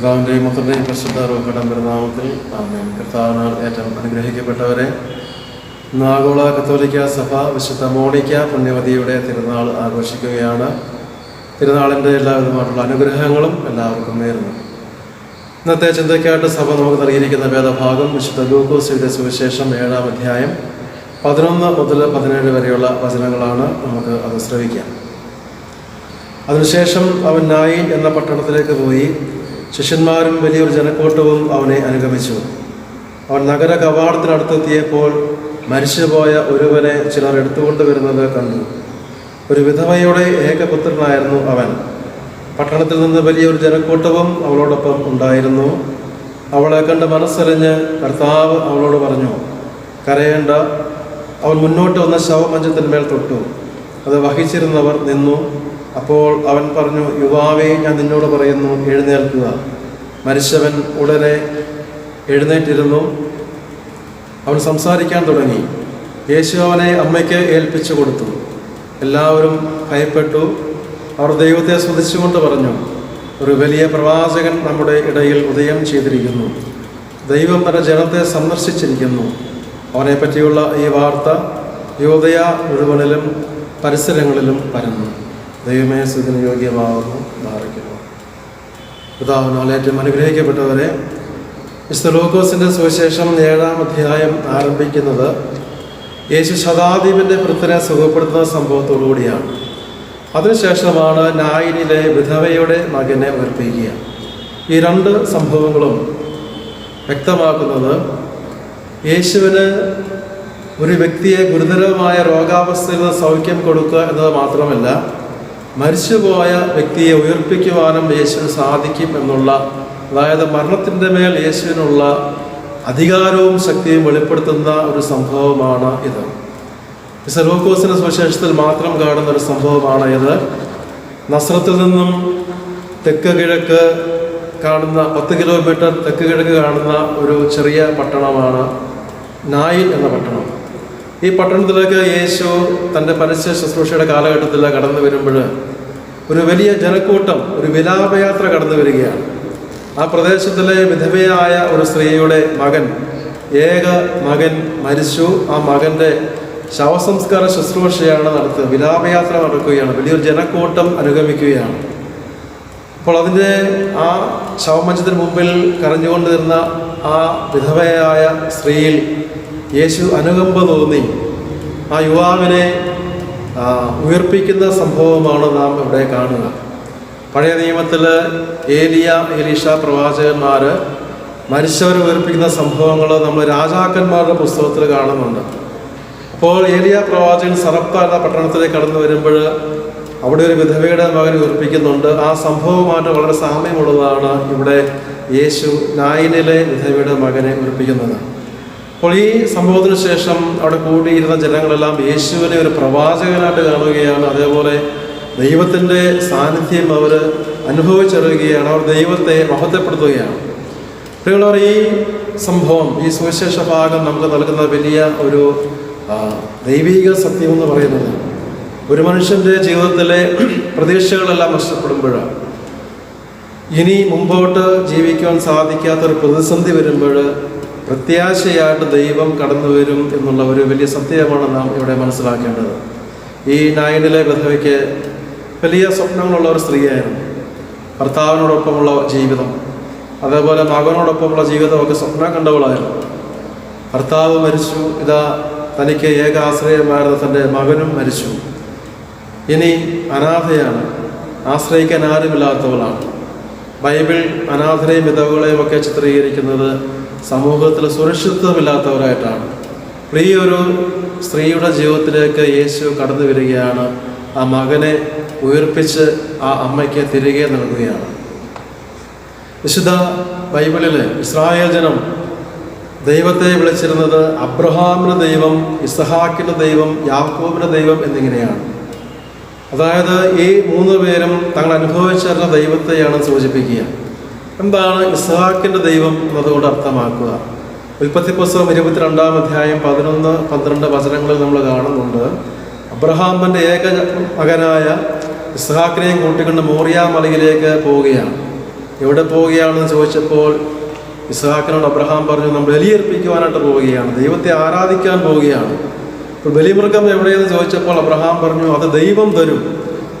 പിതാവിന്റെയും മക്കളുടെയും പരിശുദ്ധ റോക്കടം നാമത്തിൽ ആമേൻ ഏറ്റവും അനുഗ്രഹിക്കപ്പെട്ടവരെ നാഗോള കത്തോലിക്ക സഭ വിശുദ്ധ മോണിക്ക പുണ്യവതിയുടെ തിരുനാൾ ആഘോഷിക്കുകയാണ്. തിരുനാളിന്റെ എല്ലാവിധമായിട്ടുള്ള അനുഗ്രഹങ്ങളും എല്ലാവർക്കും നേരുന്നു. ഇന്നത്തെ ചിന്തയ്ക്കായിട്ട് സഭ നമുക്ക് നൽകിയിരിക്കുന്ന വേദഭാഗം വിശുദ്ധ ലൂക്കോസിയുടെ സുവിശേഷം ഏഴാം അധ്യായം പതിനൊന്ന് മുതൽ പതിനേഴ് വരെയുള്ള വചനങ്ങളാണ് നമുക്ക് അത് ശ്രവിക്കാം. അതിനുശേഷം അവൻ നായി എന്ന പട്ടണത്തിലേക്ക് പോയി ശിഷ്യന്മാരും വലിയൊരു ജനക്കൂട്ടവും അവനെ അനുഗമിച്ചു. അവൻ നഗര കവാടത്തിനടുത്തെത്തിയപ്പോൾ മരിച്ചുപോയ ഒരുവനെ ചിലർ എടുത്തുകൊണ്ട് വരുന്നത് കണ്ടു. ഒരു വിധവയുടെ ഏകപുത്രനായിരുന്നു അവൻ. പട്ടണത്തിൽ നിന്ന് വലിയൊരു ജനക്കൂട്ടവും അവളോടൊപ്പം ഉണ്ടായിരുന്നു. അവളെ കണ്ട് മനസ്സറിഞ്ഞ് കർത്താവ് അവളോട് പറഞ്ഞു കരയേണ്ട. അവൻ മുന്നോട്ട് വന്ന ശവമഞ്ചത്തിന്മേൽ തൊട്ടു. അത് വഹിച്ചിരുന്നവർ നിന്നു. അപ്പോൾ അവൻ പറഞ്ഞു യുവാവേ ഞാൻ നിന്നോട് പറയുന്നു എഴുന്നേൽക്കുക. മരിച്ചവൻ ഉടനെ എഴുന്നേറ്റിരുന്നു. അവൻ സംസാരിക്കാൻ തുടങ്ങി. യേശു അവനെ അമ്മയ്ക്ക് ഏൽപ്പിച്ചു കൊടുത്തു. എല്ലാവരും ഭയപ്പെട്ടു. അവർ ദൈവത്തെ സ്തുതിച്ചുകൊണ്ട് പറഞ്ഞു ഒരു വലിയ പ്രവാചകൻ നമ്മുടെ ഇടയിൽ ഉദയം ചെയ്തിരിക്കുന്നു. ദൈവം തന്റെ ജനത്തെ സന്ദർശിച്ചിരിക്കുന്നു. അവനെ പറ്റിയുള്ള ഈ വാർത്ത യോദയ മുഴുവനിലും പരിസരങ്ങളിലും പരന്നു. ദൈവമേ സുഖിന് യോഗ്യമാവുന്നു ധാരിക്കുന്നു പിതാവിനാൽ ഏറ്റവും അനുഗ്രഹിക്കപ്പെട്ടവരെ മിസ്റ്റർ സുവിശേഷം ഏഴാം അധ്യായം ആരംഭിക്കുന്നത് യേശു ശതാദീപിന്റെ വൃത്തിനെ സുഖപ്പെടുത്തുന്ന സംഭവത്തോടുകൂടിയാണ് അതിനുശേഷമാണ് നായിനിലെ വിധവയുടെ മകനെ ഉയർപ്പിക്കുക ഈ രണ്ട് സംഭവങ്ങളും വ്യക്തമാക്കുന്നത് യേശുവിന് ഒരു വ്യക്തിയെ ഗുരുതരമായ രോഗാവസ്ഥയിൽ നിന്ന് സൗഖ്യം കൊടുക്കുക എന്നത് മാത്രമല്ല മരിച്ചുപോയ വ്യക്തിയെ ഉയർപ്പിക്കുവാനും യേശുവിന് സാധിക്കും എന്നുള്ള അതായത് മരണത്തിന്റെ മേൽ യേശുവിനുള്ള അധികാരവും ശക്തിയും വെളിപ്പെടുത്തുന്ന ഒരു സംഭവമാണ് ഇത്. സെർവോക്കോസിന്റെ സുവിശേഷത്തിൽ മാത്രം കാണുന്ന ഒരു സംഭവമാണ് ഇത്. നസ്രത്തിൽ നിന്നും തെക്ക് കിഴക്ക് കാണുന്ന പത്ത് കിലോമീറ്റർ തെക്ക് കിഴക്ക് കാണുന്ന ഒരു ചെറിയ പട്ടണമാണ് നായിൽ എന്ന പട്ടണം. ഈ പട്ടണത്തിലേക്ക് യേശു തന്റെ പരസ്യ ശുശ്രൂഷയുടെ കാലഘട്ടത്തിൽ കടന്നു വരുമ്പോൾ ഒരു വലിയ ജനക്കൂട്ടം ഒരു വിലാപയാത്ര കടന്നു വരികയാണ്. ആ പ്രദേശത്തിലെ വിധവയായ ഒരു സ്ത്രീയുടെ മകൻ ഏക മകൻ മരിച്ചു. ആ മകന്റെ ശവസംസ്കാര ശുശ്രൂഷയാണ് നടത്തുക വിലാപയാത്ര നടക്കുകയാണ്. വലിയൊരു ജനക്കൂട്ടം അനുഗമിക്കുകയാണ്. അപ്പോൾ അതിന്റെ ആ ശവമഞ്ചത്തിന് മുമ്പിൽ കരഞ്ഞുകൊണ്ടിരുന്ന ആ വിധവയായ സ്ത്രീയിൽ യേശു അനുകമ്പ തോന്നി. ആ യുവാവിനെ ഉയർപ്പിക്കുന്ന സംഭവമാണ് നാം ഇവിടെ കാണുക. പഴയ നിയമത്തിൽ ഏലിയ എലീഷ പ്രവാചകന്മാർ മരിച്ചവരെ ഉയർപ്പിക്കുന്ന സംഭവങ്ങൾ നമ്മൾ രാജാക്കന്മാരുടെ പുസ്തകത്തിൽ കാണുന്നുണ്ട്. അപ്പോൾ ഏലിയ പ്രവാചകൻ സറപ്ത എന്ന പട്ടണത്തിലേക്ക് കടന്നു വരുമ്പോൾ അവിടെ ഒരു വിധവയുടെ മകൻ ഉയർപ്പിക്കുന്നുണ്ട്. ആ സംഭവമായിട്ട് വളരെ സാമ്യമുള്ളതാണ് ഇവിടെ യേശു നായിനിലെ വിധവയുടെ മകനെ ഉയർപ്പിക്കുന്നത്. അപ്പോൾ ഈ സംഭവത്തിന് ശേഷം അവിടെ കൂടിയിരുന്ന ജനങ്ങളെല്ലാം യേശുവിനെ ഒരു പ്രവാചകനായിട്ട് കാണുകയാണ്. അതേപോലെ ദൈവത്തിന്റെ സാന്നിധ്യം അവർ അനുഭവിച്ചറിയുകയാണ്. അവർ ദൈവത്തെ മഹത്വപ്പെടുത്തുകയാണ്. പ്രിയമുള്ളവർ ഈ സംഭവം ഈ സുവിശേഷ ഭാഗം നമുക്ക് നൽകുന്ന വലിയ ഒരു ദൈവിക സത്യം എന്ന് പറയുന്നത് ഒരു മനുഷ്യന്റെ ജീവിതത്തിലെ പ്രതീക്ഷകളെല്ലാം നഷ്ടപ്പെടുമ്പോഴാണ്. ഇനി മുമ്പോട്ട് ജീവിക്കുവാൻ സാധിക്കാത്തൊരു പ്രതിസന്ധി വരുമ്പോൾ പ്രത്യാശയായിട്ട് ദൈവം കടന്നു വരും എന്നുള്ള ഒരു വലിയ സത്യമാണ് നാം ഇവിടെ മനസ്സിലാക്കേണ്ടത്. ഈ നായനിലെ ബന്ധവയ്ക്ക് വലിയ സ്വപ്നങ്ങളുള്ള ഒരു സ്ത്രീയായിരുന്നു. ഭർത്താവിനോടൊപ്പമുള്ള ജീവിതം അതേപോലെ മകനോടൊപ്പമുള്ള ജീവിതമൊക്കെ സ്വപ്നം കണ്ടവളായിരുന്നു. ഭർത്താവ് മരിച്ചു ഇതാ തനിക്ക് ഏക ആശ്രയമായിരുന്ന തന്റെ മകനും മരിച്ചു. ഇനി അനാഥയാണ് ആശ്രയിക്കാൻ ആരുമില്ലാത്തവളാണ്. ബൈബിൾ അനാഥരെയും വിധവകളെയും ഒക്കെ ചിത്രീകരിക്കുന്നത് സമൂഹത്തിൽ സുരക്ഷിതത്വമില്ലാത്തവരായിട്ടാണ്. അപ്പോൾ ഈ ഒരു സ്ത്രീയുടെ ജീവിതത്തിലേക്ക് യേശു കടന്നു വരികയാണ്. ആ മകനെ ഉയർപ്പിച്ച് ആ അമ്മയ്ക്ക് തിരികെ നൽകുകയാണ്. വിശുദ്ധ ബൈബിളിൽ ഇസ്രായേൽ ജനം ദൈവത്തെ വിളിച്ചിരുന്നത് അബ്രഹാമിന് ദൈവം ഇസഹാക്കിന് ദൈവം യാക്കോബിന് ദൈവം എന്നിങ്ങനെയാണ്. അതായത് ഈ മൂന്ന് പേരും തങ്ങൾ അനുഭവിച്ചറിഞ്ഞ ദൈവത്തെയാണ് സൂചിപ്പിക്കുക. എന്താണ് ഇസ്ഹാക്കിന്റെ ദൈവം എന്നതുകൊണ്ട് അർത്ഥമാക്കുക. ഉൽപ്പത്തി പുസ്തകം ഇരുപത്തിരണ്ടാം അധ്യായം പതിനൊന്ന് പന്ത്രണ്ട് വചനങ്ങളിൽ നമ്മൾ കാണുന്നുണ്ട്. അബ്രഹാമിന്റെ ഏക മകനായ ഇസ്ഹാക്കിനെയും കൂട്ടിക്കൊണ്ട് മോറിയ മലയിലേക്ക് പോവുകയാണ്. എവിടെ പോവുകയാണെന്ന് ചോദിച്ചപ്പോൾ ഇസ്ഹാക്കിനോട് അബ്രഹാം പറഞ്ഞു നമ്മൾ ബലിയർപ്പിക്കുവാനായിട്ട് പോവുകയാണ്. ദൈവത്തെ ആരാധിക്കാൻ പോവുകയാണ്. അപ്പോൾ ബലിമൃഗം എവിടെയെന്ന് ചോദിച്ചപ്പോൾ അബ്രഹാം പറഞ്ഞു അത് ദൈവം തരും.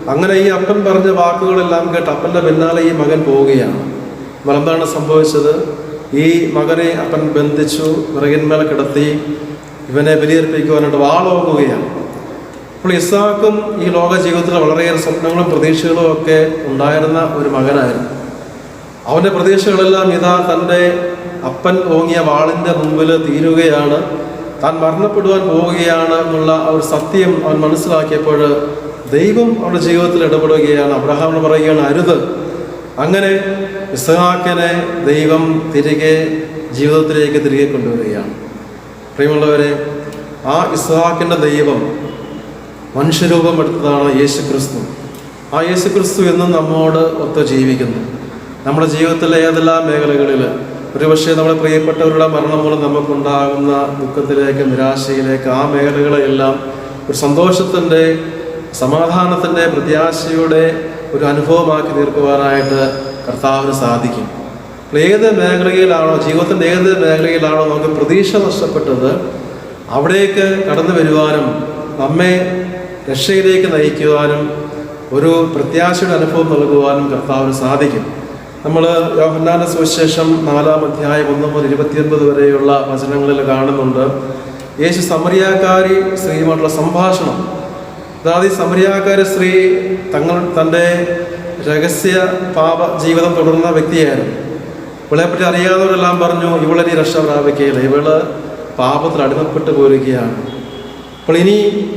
അങ്ങനെ ഈ അപ്പൻ പറഞ്ഞ വാക്കുകളെല്ലാം കേട്ട് അപ്പന്റെ പിന്നാലെ ഈ മകൻ പോവുകയാണ്. അപ്പോൾ എന്താണ് സംഭവിച്ചത്? ഈ മകനെ അപ്പൻ ബന്ധിച്ചു വിറകിന്മേൽ കിടത്തി ഇവനെ ബലിയർപ്പിക്കുവാനായിട്ട് വാളോങ്ങുകയാണ്. അപ്പോൾ ഇസാക്കും ഈ ലോക ജീവിതത്തിൽ വളരെയേറെ സ്വപ്നങ്ങളും പ്രതീക്ഷകളും ഒക്കെ ഉണ്ടായിരുന്ന ഒരു മകനായിരുന്നു. അവന്റെ പ്രതീക്ഷകളെല്ലാം ഇതാ തന്റെ അപ്പൻ ഓങ്ങിയ വാളിന്റെ മുമ്പിൽ തീരുകയാണ്. താൻ മരണപ്പെടുവാൻ പോവുകയാണ് എന്നുള്ള ഒരു സത്യം അവൻ മനസ്സിലാക്കിയപ്പോൾ ദൈവം അവരുടെ ജീവിതത്തിൽ ഇടപെടുകയാണ്. അബ്രഹാമിന് പറയുകയാണ് അരുത്. അങ്ങനെ ഇസ്ഹാക്കിനെ ദൈവം തിരികെ ജീവിതത്തിലേക്ക് തിരികെ കൊണ്ടുവരികയാണ്. പ്രിയമുള്ളവരെ ആ ഇസഹാക്കിന്റെ ദൈവം മനുഷ്യരൂപം എടുത്തതാണ് യേശു ക്രിസ്തു ആ യേശു ക്രിസ്തു എന്നും നമ്മോട് ഒത്ത് ജീവിക്കുന്നു. നമ്മുടെ ജീവിതത്തിലെ ഏതെല്ലാം മേഖലകളിൽ ഒരുപക്ഷെ നമ്മുടെ പ്രിയപ്പെട്ടവരുടെ മരണം മൂലം നമുക്കുണ്ടാകുന്ന ദുഃഖത്തിലേക്ക് നിരാശയിലേക്ക് ആ മേഖലകളെല്ലാം ഒരു സന്തോഷത്തിന്റെ സമാധാനത്തിന്റെ പ്രത്യാശയുടെ ഒരു അനുഭവമാക്കി തീർക്കുവാനായിട്ട് കർത്താവിന് സാധിക്കും. ഏത് മേഖലയിലാണോ ജീവിതത്തിന്റെ ഏത് മേഖലയിലാണോ നമുക്ക് പ്രതീക്ഷ നഷ്ടപ്പെട്ടത് അവിടേക്ക് കടന്നു വരുവാനും നമ്മെ രക്ഷയിലേക്ക് നയിക്കുവാനും ഒരു പ്രത്യാശയുടെ അനുഭവം നൽകുവാനും കർത്താവിന് സാധിക്കും. നമ്മൾ യോഹന്നാന സുവിശേഷം നാലാം അധ്യായം ഒന്ന് മുതൽ ഇരുപത്തിയൊൻപത് വരെയുള്ള വചനങ്ങളിൽ കാണുന്നുണ്ട്. യേശു സമരിയാക്കാരി സ്ത്രീയുമായിട്ടുള്ള സംഭാഷണം. അതായത് ഈ സമരിയാക്കാരി സ്ത്രീ തങ്ങൾ തന്റെ രഹസ്യ പാപ ജീവിതം തുടർന്ന വ്യക്തിയായിരുന്നു. ഇവളെപ്പറ്റി അറിയാവുന്നവരെല്ലാം പറഞ്ഞു ഇവളെ രക്ഷ പ്രാപിക്കുകയില്ല. ഇവൾ പാപത്തിൽ അടിമപ്പെട്ടു പോരുകയാണ്. അപ്പോൾ ഇനി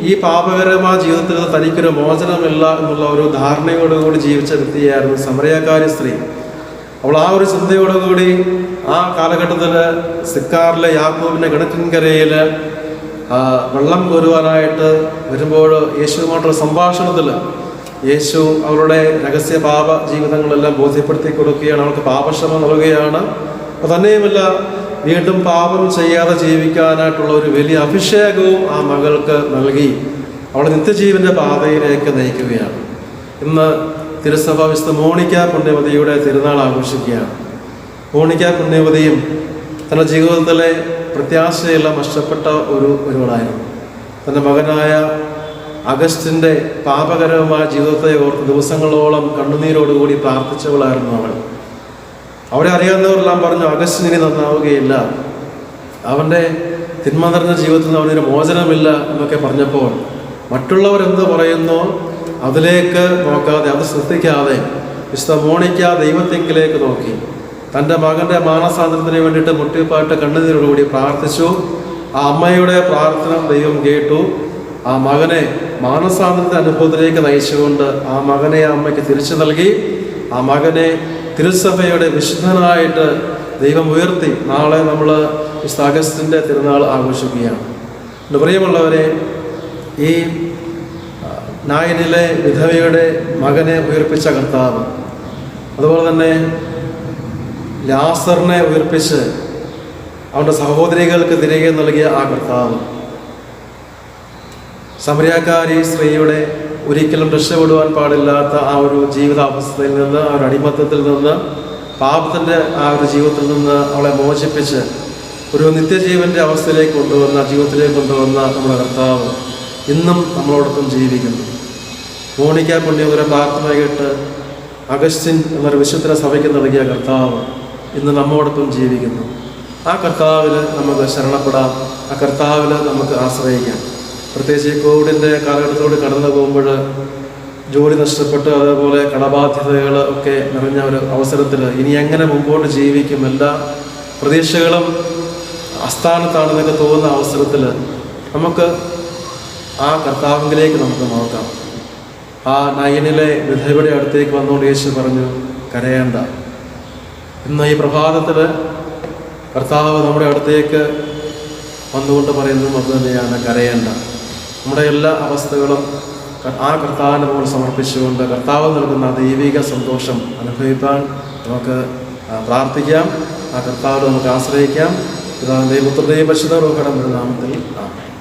ഈ പാപകരമായ ജീവിതത്തിൽ തനിക്കൊരു മോചനമില്ല എന്നുള്ള ഒരു ധാരണയോടുകൂടി ജീവിച്ച വ്യക്തിയായിരുന്നു സമറിയാക്കാരി സ്ത്രീ. അവൾ ആ ഒരു ചിന്തയോടുകൂടി ആ കാലഘട്ടത്തിൽ സിക്കാറിലെ യാക്കൂബിന്റെ കിണറ്റിൻകരയിൽ വെള്ളം കോരുവാനായിട്ട് വരുമ്പോൾ യേശുവുമായിട്ടൊരു സംഭാഷണത്തിൽ യേശു അവരുടെ രഹസ്യ പാപ ജീവിതങ്ങളെല്ലാം ബോധ്യപ്പെടുത്തി കൊടുക്കുകയാണ്. അവർക്ക് പാപക്ഷമ നൽകുകയാണ്. അപ്പോൾ തന്നെയുമല്ല വീണ്ടും പാപം ചെയ്യാതെ ജീവിക്കാനായിട്ടുള്ള ഒരു വലിയ അഭിഷേകവും ആ മകൾക്ക് നൽകി. അവളെ നിത്യജീവന്റെ പാതയിലേക്ക് നയിക്കുകയാണ്. ഇന്ന് തിരുസഭ വിശുദ്ധ മോണിക്ക പുണ്യവതിയുടെ തിരുനാൾ ആഘോഷിക്കുകയാണ്. മോണിക്ക പുണ്യവതിയും തന്റെ ജീവിതത്തിലെ പ്രത്യാശയെല്ലാം നഷ്ടപ്പെട്ട ഒരു ഒരുവളായിരുന്നു തന്റെ മകനായ അഗസ്റ്റിന്റെ പാപകരമായ ജീവിതത്തെ ഓർത്ത് ദിവസങ്ങളോളം കണ്ണുനീരോടുകൂടി പ്രാർത്ഥിച്ചവളായിരുന്നു അവൾ. അവരെ അറിയാവുന്നവരെല്ലാം പറഞ്ഞു അഗസ്റ്റിന് ഇനി നന്നാവുകയില്ല. അവന്റെ തിന്മ നിറഞ്ഞ ജീവിതത്തിൽ നിന്ന് അവനൊരു മോചനമില്ല എന്നൊക്കെ പറഞ്ഞപ്പോൾ മറ്റുള്ളവരെന്ത് പറയുന്നോ അതിലേക്ക് നോക്കാതെ അത് ശ്രദ്ധിക്കാതെ വിശുദ്ധ മോണിക്ക ദൈവത്തെങ്കിലേക്ക് നോക്കി. തന്റെ മകന്റെ മാനസാന്തരത്തിന് വേണ്ടിയിട്ട് മുട്ടിപ്പാട്ട് കണ്ണുനീരോടുകൂടി പ്രാർത്ഥിച്ചു. ആ അമ്മയുടെ പ്രാർത്ഥന ദൈവം കേട്ടു. ആ മകനെ മാനസാന്തരത്തെ അനുഭവത്തിലേക്ക് നയിച്ചുകൊണ്ട് ആ മകനെ ആ അമ്മയ്ക്ക് തിരിച്ചു നൽകി. ആ മകനെ തിരുസഭയുടെ വിശുദ്ധനായിട്ട് ദൈവം ഉയർത്തി നാളെ നമ്മൾ വിശുദ്ധ അഗസ്റ്റിന്റെ തിരുനാൾ ആഘോഷിക്കുകയാണ്. പ്രിയമുള്ളവരെ ഈ നായനിലെ വിധവയുടെ മകനെ ഉയർപ്പിച്ച കർത്താവ്. അതുപോലെ തന്നെ ലാസറിനെ ഉയർപ്പിച്ച് അവന്റെ സഹോദരികൾക്ക് തിരികെ നൽകിയ ആ കർത്താവ്. സമരക്കാരി സ്ത്രീയുടെ ഒരിക്കലും രക്ഷപ്പെടുവാൻ പാടില്ലാത്ത ആ ഒരു ജീവിതാവസ്ഥയിൽ നിന്ന് ആ ഒരു അടിമത്തത്തിൽ നിന്ന് പാപത്തിന്റെ ആ ഒരു ജീവിതത്തിൽ നിന്ന് അവളെ മോചിപ്പിച്ച് ഒരു നിത്യജീവന്റെ അവസ്ഥയിലേക്ക് കൊണ്ടുവന്ന ജീവിതത്തിലേക്ക് കൊണ്ടുവന്ന നമ്മുടെ കർത്താവ്. ഇന്നും നമ്മളോടൊപ്പം ജീവിക്കുന്നു. മോണിക്ക പുണ്യപുര കേട്ട് അഗസ്റ്റിൻ എന്നൊരു വിശുദ്ധ സഭയ്ക്ക് നൽകിയ കർത്താവ് ഇന്ന് നമ്മോടൊപ്പം ജീവിക്കുന്നു. ആ കർത്താവിൽ നമുക്ക് ശരണപ്പെടാം. ആ കർത്താവിൽ നമുക്ക് ആശ്രയിക്കാം. പ്രത്യേകിച്ച് ഈ കോവിഡിന്റെ കാലഘട്ടത്തോട് കടന്നു പോകുമ്പോൾ ജോലി നഷ്ടപ്പെട്ട് അതേപോലെ കടബാധ്യതകൾ ഒക്കെ നിറഞ്ഞ ഒരു അവസരത്തിൽ ഇനി എങ്ങനെ മുമ്പോട്ട് ജീവിക്കും എല്ലാ പ്രതീക്ഷകളും അസ്ഥാനത്താണെന്നൊക്കെ തോന്നുന്ന അവസരത്തിൽ നമുക്ക് ആ കർത്താവിലേക്ക് നമുക്ക് നോക്കാം. ആ നയനിലെ വിധവയുടെ അടുത്തേക്ക് വന്നുകൊണ്ട് യേശു പറഞ്ഞു കരയേണ്ട. ഇന്ന് ഈ പ്രഭാതത്തിൽ കർത്താവ് നമ്മുടെ അടുത്തേക്ക് വന്നുകൊണ്ട് പറയുന്നതും അത് തന്നെയാണ് കരയേണ്ട. നമ്മുടെ എല്ലാ അവസ്ഥകളും ആ കർത്താവിന് മുകളിൽ സമർപ്പിച്ചുകൊണ്ട് കർത്താവ് നൽകുന്ന ദൈവിക സന്തോഷം അനുഭവിക്കാൻ നമുക്ക് പ്രാർത്ഥിക്കാം. ആ കർത്താവിനെ നമുക്ക് ആശ്രയിക്കാം. പിതാവിന്റെയും പുത്രന്റെയും എന്ന നാമത്തിൽ ആമേൻ.